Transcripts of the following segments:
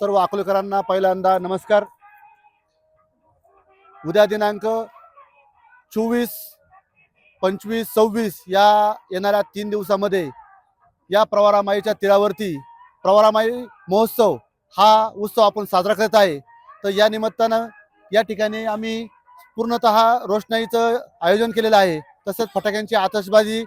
सर्व अकोलेकरांना पहिल्यांदा नमस्कार. उद्या दिनांक चोवीस पंचवीस सव्वीस या येणाऱ्या तीन दिवसामध्ये या प्रवारामाईच्या तीरावरती प्रवारामाई महोत्सव हा उत्सव आपण साजरा करत आहे. तर या निमित्तानं या ठिकाणी आम्ही पूर्णतः रोषणाईचं आयोजन केलेलं आहे. तसेच फटाक्यांची आतषबाजी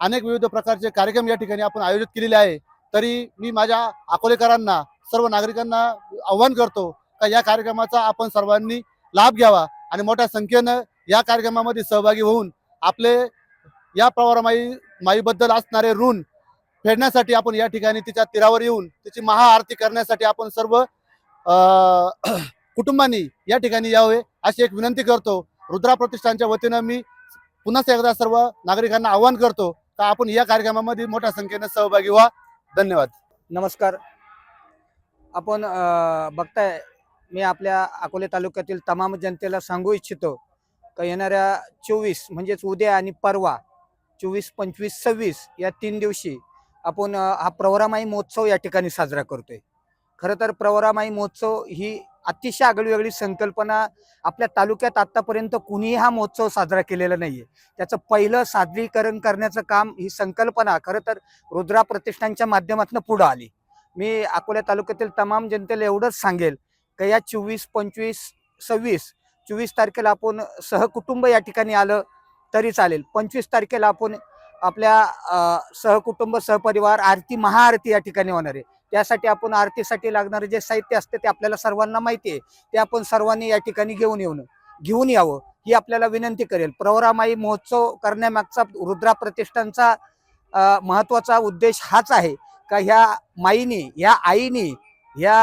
अनेक विविध प्रकारचे कार्यक्रम या ठिकाणी आपण आयोजित केलेले आहे. तरी मी माझ्या अकोलेकरांना सर्व नागरिकांना आव्हान करतो का या कार्यक्रमाचा आपण सर्वांनी लाभ घ्यावा आणि मोठ्या संख्येनं या कार्यक्रमामध्ये सहभागी होऊन आपले या प्रवारमाई माईबद्दल असणारे ऋण फेडण्यासाठी आपण या ठिकाणी तिच्या तीरावर येऊन तिची महाआरती करण्यासाठी आपण सर्व कुटुंबांनी या ठिकाणी यावे अशी एक विनंती करतो. रुद्रा प्रतिष्ठानच्या वतीनं मी पुन्हा एकदा सर्व नागरिकांना आवाहन करतो का आपण या कार्यक्रमामध्ये मोठ्या संख्येने सहभागी व्हा. धन्यवाद. नमस्कार. आपण बघताय मी आपल्या अकोले तालुक्यातील तमाम जनतेला सांगू इच्छितो का येणाऱ्या चोवीस म्हणजेच उद्या आणि परवा चोवीस पंचवीस सव्वीस या तीन दिवशी आपण हा प्रवरामाई महोत्सव या ठिकाणी साजरा करतोय. खरं तर प्रवरामाई महोत्सव ही अतिशय आगळीवेगळी संकल्पना आपल्या तालुक्यात आत्तापर्यंत कुणीही हा महोत्सव साजरा केलेला नाही आहे त्याचं पहिलं सादरीकरण करण्याचं काम ही संकल्पना खरं तर रुद्रा प्रतिष्ठानच्या माध्यमातून पुढं आली. मी अकोला तालुक्यातील तमाम जनतेला एवढंच सांगेल का या चोवीस पंचवीस सव्वीस चोवीस तारखेला आपण सहकुटुंब या ठिकाणी आलं तरी चालेल. पंचवीस तारखेला आपण आपल्या सहकुटुंब सहपरिवार आरती महाआरती या ठिकाणी होणार आहे. त्यासाठी आपण आरतीसाठी लागणारं जे साहित्य असते ते आपल्याला सर्वांना माहिती आहे. ते आपण सर्वांनी या ठिकाणी घेऊन येऊन घेऊन यावं ही आपल्याला विनंती करेल. प्रवरामाई महोत्सव करण्यामागचा रुद्रा प्रतिष्ठानचा महत्त्वाचा महत्त्वाचा उद्देश हाच आहे. का ह्या माईनी ह्या आईनी ह्या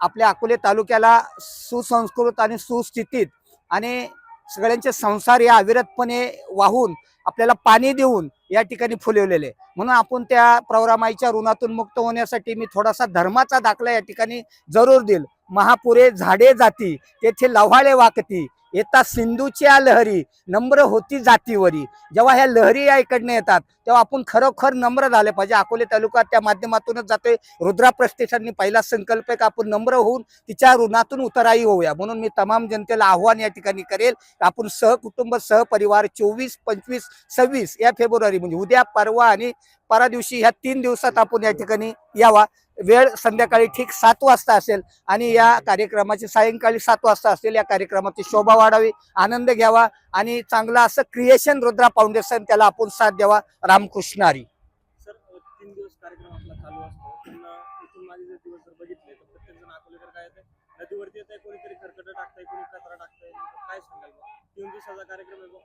आपल्या अकोले तालुक्याला सुसंस्कृत आणि सुस्थितीत आणि सगळ्यांचे संसार या अविरतपणे वाहून आपल्याला पाणी देऊन या ठिकाणी फुलवलेले. म्हणून आपण त्या प्रवरामाईच्या ऋणातून मुक्त होण्यासाठी मी थोडासा धर्माचा दाखला या ठिकाणी जरूर देईल. महापुरे झाडे जाती तेथे लव्हाळे वाकती येता सिंधूच्या लहरी नम्र होती जातीवरी. जेव्हा ह्या लहरी या इकडनं येतात तेव्हा आपण खरोखर नम्र झाले पाहिजे. अकोले तालुका त्या माध्यमातूनच जातोय. रुद्रा प्रतिष्ठाननी पहिला संकल्प आहे का आपण नम्र होऊन तिच्या ऋणातून उतराई होऊया. म्हणून मी तमाम जनतेला आव्हान या ठिकाणी करेल आपण सहकुटुंब सहपरिवार चोवीस पंचवीस सव्वीस या फेब्रुवारी म्हणजे उद्या परवा आणि परा दिवशी ह्या तीन दिवसात आपण या ठिकाणी यावा. वेळ संध्याकाळी ठीक सात वाजता असेल आणि या कार्यक्रमाची सायंकाळी सात वाजता असेल या कार्यक्रमाची शोभा वाढावी आनंद घ्यावा आणि चांगला असं क्रिएशन रुद्रा फाउंडेशन त्याला आपण साथ द्यावा काय येते नदीवरती येत आहे कोणीतरी खरकट टाकताय कोणी कचरा टाकताय नेमकं काय सांगाल बा? तीन दिवसाचा कार्यक्रम आहे बा.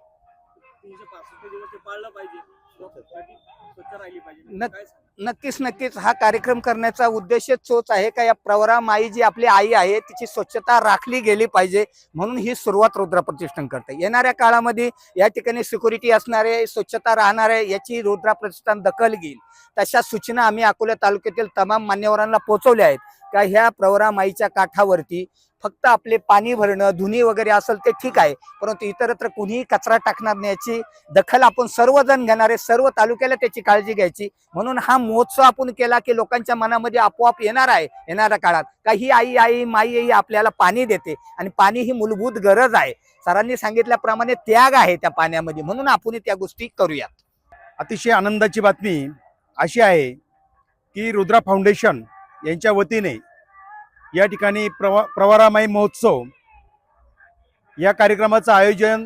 तीनशे पासष्ट दिवस ते पाळलं पाहिजे स्वच्छता स्वच्छ राहिली पाहिजे नेमकं नक्क- काय सांगाल? नक्कीच नक्कीच. हा कार्यक्रम करण्याचा उद्देशच तोच आहे का या प्रवरा माई जी आपली आई आहे तिची स्वच्छता राखली गेली पाहिजे म्हणून ही सुरुवात रुद्रा प्रतिष्ठान करते येणाऱ्या काळामध्ये या ठिकाणी सिक्युरिटी असणारे स्वच्छता राहणारे याची रुद्रा प्रतिष्ठान दखल घेईल. तशा सूचना आम्ही अकोला तालुक्यातील तमाम मान्यवरांना पोहोचवल्या आहेत. का ह्या प्रवरा माईच्या काठावरती फक्त आपले पाणी भरणं धुनी वगैरे असेल ते ठीक आहे. परंतु इतरत्र कुणीही कचरा टाकणार नाही याची दखल आपण सर्वजण घेणारे सर्व तालुक्याला त्याची काळजी घ्यायची. म्हणून हा महोत्सव आपण केला की लोकांच्या मनामध्ये आपोआप येणार आहे येणाऱ्या काळात. का ही आई आई माई आई आपल्याला पाणी देते आणि पाणी ही मूलभूत गरज आहे. सरांनी सांगितल्याप्रमाणे त्याग आहे त्या पाण्यामध्ये. म्हणून आपण त्या गोष्टी करूयात. अतिशय आनंदाची बातमी अशी आहे की रुद्रा फाउंडेशन यांच्या वतीने या ठिकाणी प्रवा प्रवारामाई महोत्सव या कार्यक्रमाचं आयोजन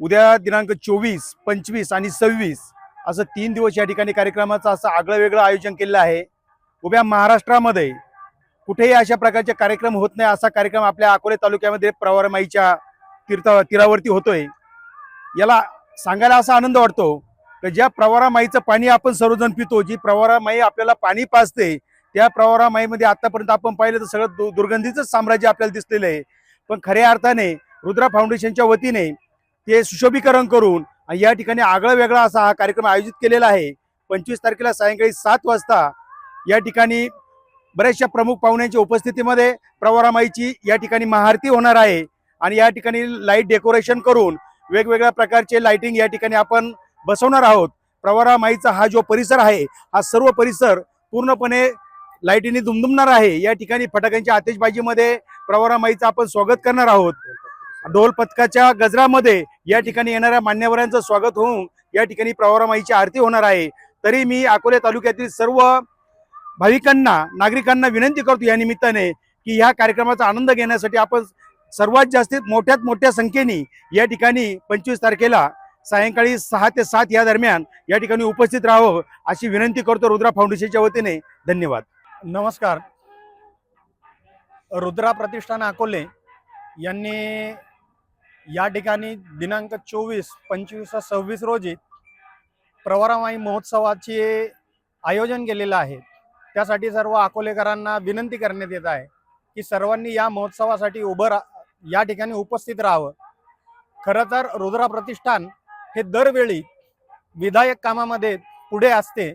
उद्या दिनांक चोवीस पंचवीस आणि सव्वीस असं तीन दिवस या ठिकाणी कार्यक्रमाचं असं आगळं वेगळं आयोजन केलेलं आहे. उभ्या महाराष्ट्रामध्ये कुठेही अशा प्रकारचे कार्यक्रम होत नाही असा कार्यक्रम आपल्या अकोले तालुक्यामध्ये प्रवारामाईच्या तीर्थ तीरावरती होतोय. याला सांगायला असा आनंद वाटतो तर ज्या प्रवारा माईचं पाणी आपण सर्वजण पितो जी प्रवारामाई आपल्याला पाणी पाजते त्या प्रवारामाईमध्ये आतापर्यंत आपण पाहिलं तर सगळं दु दुर्गंधीचं साम्राज्य आपल्याला दिसलेलं आहे. पण खऱ्या अर्थाने रुद्रा फाउंडेशनच्या वतीने ते सुशोभीकरण करून आणि या ठिकाणी आगळा वेगळा असा हा कार्यक्रम आयोजित केलेला आहे. पंचवीस तारखेला सायंकाळी सात वाजता या ठिकाणी बऱ्याचशा प्रमुख पाहुण्यांच्या उपस्थितीमध्ये प्रवारामाईची या ठिकाणी महाआरती होणार आहे आणि या ठिकाणी लाइट डेकोरेशन करून वेगवेगळ्या प्रकारचे लाइटिंग या ठिकाणी आपण बसवणार आहोत. प्रवारामाईचा हा जो परिसर आहे हा सर्व परिसर पूर्णपणे लाईटीने दुमदुमणार आहे. या ठिकाणी फटाक्यांच्या आतिषबाजीमध्ये प्रवरामाईचं आपण स्वागत करणार आहोत. ढोल पथकाच्या गजरामध्ये या ठिकाणी येणाऱ्या मान्यवरांचं स्वागत होऊन या ठिकाणी प्रवरामाईची आरती होणार आहे. तरी मी अकोले तालुक्यातील सर्व भाविकांना नागरिकांना विनंती करतो या निमित्ताने की ह्या कार्यक्रमाचा आनंद घेण्यासाठी आपण सर्वात जास्तीत मोठ्यात मोठ्या संख्येने या ठिकाणी पंचवीस तारखेला सायंकाळी सहा ते सात या दरम्यान या ठिकाणी उपस्थित राहावं अशी विनंती करतो रुद्रा फाउंडेशनच्या वतीने. धन्यवाद. नमस्कार. रुद्रा प्रतिष्ठान अकोले यांनी या ठिकाणी दिनांक चोवीस पंचवीस व सव्वीस रोजी प्रवरामाई महोत्सवाचे आयोजन केलेलं आहे. त्यासाठी सर्व अकोलेकरांना विनंती करण्यात येत आहे की सर्वांनी या महोत्सवासाठी उभं रा या ठिकाणी उपस्थित राहावं. खरं तर रुद्रा प्रतिष्ठान हे दरवेळी विधायक कामामध्ये पुढे असते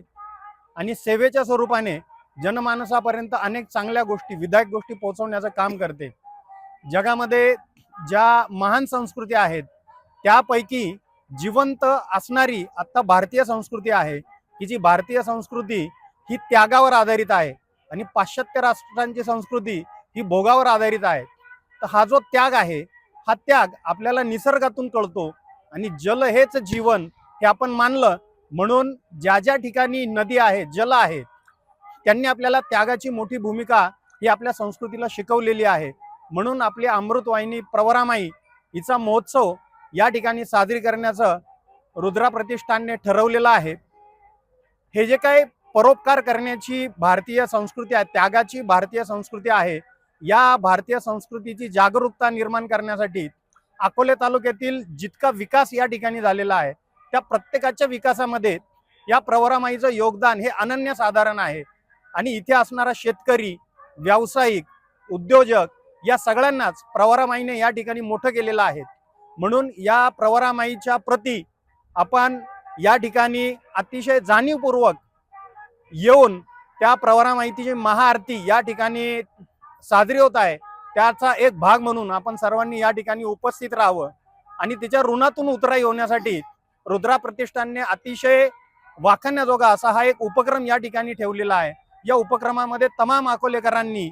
आणि सेवेच्या स्वरूपाने जनमानसापर्यंत अनेक चांगल्या गोष्टी विधायक गोष्टी पोहोचवण्याचं काम करते. जगामध्ये ज्या महान संस्कृती आहेत त्यापैकी जिवंत असणारी आत्ता भारतीय संस्कृती आहे की जी भारतीय संस्कृती ही त्यागावर आधारित आहे आणि पाश्चात्य राष्ट्रांची संस्कृती ही भोगावर आधारित आहे. तर हा जो त्याग आहे हा त्याग आपल्याला निसर्गातून कळतो आणि जल हेच जीवन हे आपण मानलं म्हणून ज्या ज्या ठिकाणी नदी आहे जल आहे त्यांनी आपल्याला त्यागाची मोठी भूमिका ही आपल्या संस्कृतीला शिकवलेली आहे. म्हणून आपली अमृतवाहिनी प्रवरामाई हिचा महोत्सव या ठिकाणी साजरी करण्याचं रुद्रा प्रतिष्ठानने ठरवलेलं आहे. हे जे काही परोपकार करण्याची भारतीय संस्कृती आहे त्यागाची भारतीय संस्कृती आहे या भारतीय संस्कृतीची जागरूकता निर्माण करण्यासाठी अकोले तालुक्यातील जितका विकास या ठिकाणी झालेला आहे त्या प्रत्येकाच्या विकासामध्ये या प्रवरामाईचं योगदान हे अनन्यसाधारण आहे. आणि इथे असणारा शेतकरी व्यावसायिक उद्योजक या सगळ्यांनाच प्रवरामाईने या ठिकाणी मोठं केलेलं आहे. म्हणून या प्रवरामाईच्या प्रती आपण या ठिकाणी अतिशय जाणीवपूर्वक येऊन त्या प्रवरामाईची महाआरती या ठिकाणी साजरी होत आहे त्याचा एक भाग म्हणून आपण सर्वांनी या ठिकाणी उपस्थित राहावं आणि तिच्या ऋणातून उतराई होण्यासाठी रुद्रा प्रतिष्ठानने अतिशय वाखण्याजोगा असा हा एक उपक्रम या ठिकाणी ठेवलेला आहे. या उपक्रमामध्ये तमाम अकोलेकरांनी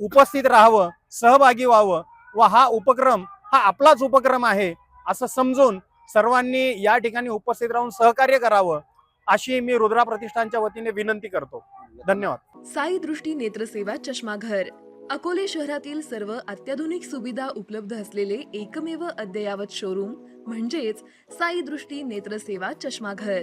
उपस्थित राहावं सहभागी व्हावं व हा उपक्रम हा आपलाच उपक्रम आहे असं समजून सर्वांनी या ठिकाणी उपस्थित राहून सहकार्य करावं अशी मी रुद्रा प्रतिष्ठानच्या वतीने विनंती करतो. धन्यवाद. साई दृष्टी नेत्रसेवा चष्माघर अकोले शहरातील सर्व अत्याधुनिक सुविधा उपलब्ध असलेले एकमेव अद्ययावत शोरूम म्हणजेच साई दृष्टी नेत्रसेवा चष्माघर.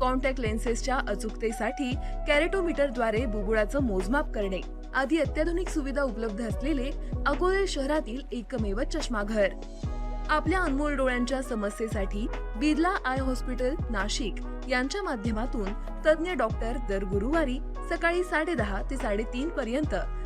कॉन्टॅक्ट लेन्सेसच्या अचूकतेसाठी कॅरेटोमीटरद्वारे बुबुळाचं मोजमाप करणे. आदी अत्याधुनिक सुविधा उपलब्ध असलेले अकोले शहरातील एकमेव चष्माघर. आपल्या अनमोल डोळ्यांच्या समस्येसाठी बिर्ला आय हॉस्पिटल नाशिक यांच्या माध्यमातून तज्ज्ञ डॉक्टर दर गुरुवारी सकाळी साडेदहा ते साडेतीन पर्यंत